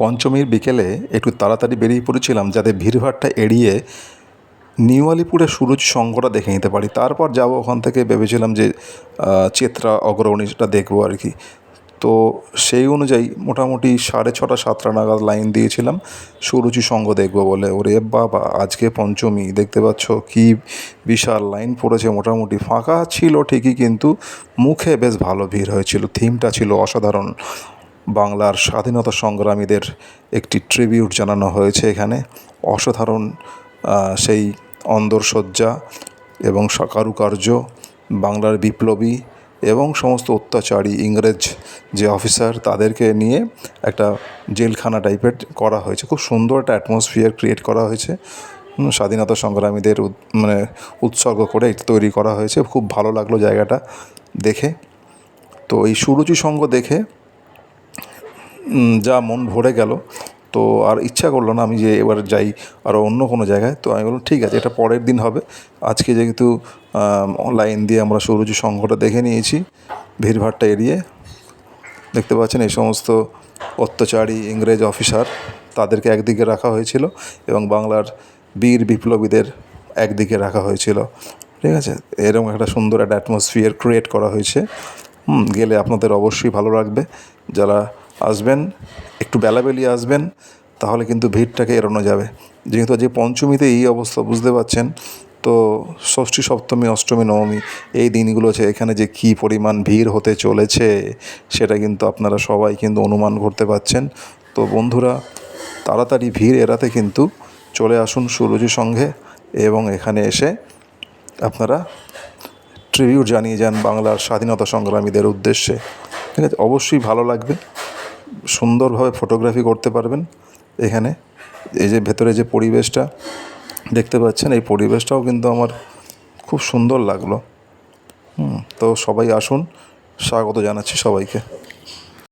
পঞ্চমীর বিকেলে একটু তাড়াতাড়ি বেরিয়ে পড়েছিলাম যাতে ভিড়ভাড়টা এড়িয়ে নিউ আলিপুরে সুরুচ সংঘটা দেখে নিতে পারি। তারপর যাব ওখান থেকে ভেবেছিলাম যে চেত্রা অগ্রগণিটা দেখব আর কি। তো সেই অনুযায়ী মোটামুটি সাড়ে ছটা, সাতটা নাগাদ লাইন দিয়েছিলাম সুরুচি সঙ্গ দেখব বলে। ওরে বাবা, আজকে পঞ্চমী, দেখতে পাচ্ছ কি বিশাল লাইন পড়েছে মোটামুটি। ফাঁকা ছিল ঠিকই কিন্তু মুখে বেশ ভালো ভিড় হয়েছিল, থিমটা ছিল অসাধারণ। বাংলার স্বাধীনতা সংগ্রামীদের একটি ট্রিবিউট জানানো হয়েছে এখানে। অসাধারণ সেই অন্দরসজ্জা এবং কারুকার্য বাংলার বিপ্লবী এবং সমস্ত অত্যাচারী ইংরেজ যে অফিসার তাদেরকে নিয়ে একটা জেলখানা টাইপের করা হয়েছে। খুব সুন্দর একটা অ্যাটমসফিয়ার ক্রিয়েট করা হয়েছে। স্বাধীনতা সংগ্রামীদের মানে উৎসর্গ করে এটা তৈরি করা হয়েছে। খুব ভালো লাগল জায়গাটা দেখে। তো এই সুরুচি সঙ্গ দেখে যা মন ভরে গেল। তো আর ইচ্ছা করল না আমি যে এবার যাই আরও অন্য কোনো জায়গায়। তো আমি বললাম, ঠিক আছে, এটা পরের দিন হবে। আজকে যেহেতু লাইন দিয়ে আমরা সৌরজী সংঘটা দেখে নিয়েছি, ভিড়ভাড়টা এড়িয়ে। দেখতে পাচ্ছেন এই সমস্ত অত্যাচারী ইংরেজ অফিসার, তাদেরকে একদিকে রাখা হয়েছিল এবং বাংলার বীর বিপ্লবীদের একদিকে রাখা হয়েছিল। ঠিক আছে, এরকম একটা সুন্দর একটা অ্যাটমসফিয়ার ক্রিয়েট করা হয়েছে। গেলে আপনাদের অবশ্যই ভালো লাগবে। যারা আসবেন, একটু বেলাবেলি আসবেন, তাহলে কিন্তু ভিড়টাকে এড়ানো যাবে। যেহেতু আজকে পঞ্চমীতে এই অবস্থা, বুঝতে পারছেন? তো ষষ্ঠী, সপ্তমী, অষ্টমী, নবমী, এই দিনগুলো আছে এখানে যে কী পরিমাণ ভিড় হতে চলেছে, সেটা কিন্তু আপনারা সবাই কিন্তু অনুমান করতে পারছেন। তো বন্ধুরা, তাড়াতাড়ি ভিড় এড়াতে কিন্তু চলে আসুন সুরুজি সঙ্গে এবং এখানে এসে আপনারা ট্রিবিউট জানিয়ে যান বাংলার স্বাধীনতা সংগ্রামীদের উদ্দেশ্যে। ঠিক আছে? অবশ্যই ভালো লাগবে। সুন্দরভাবে ফটোগ্রাফি করতে পারবেন এখানে। এই যে ভেতরে যে পরিবেশটা দেখতে পাচ্ছেন, এই পরিবেশটাও কিন্তু আমার খুব সুন্দর লাগল। হুম, তো সবাই আসুন, স্বাগত জানাচ্ছি সবাইকে।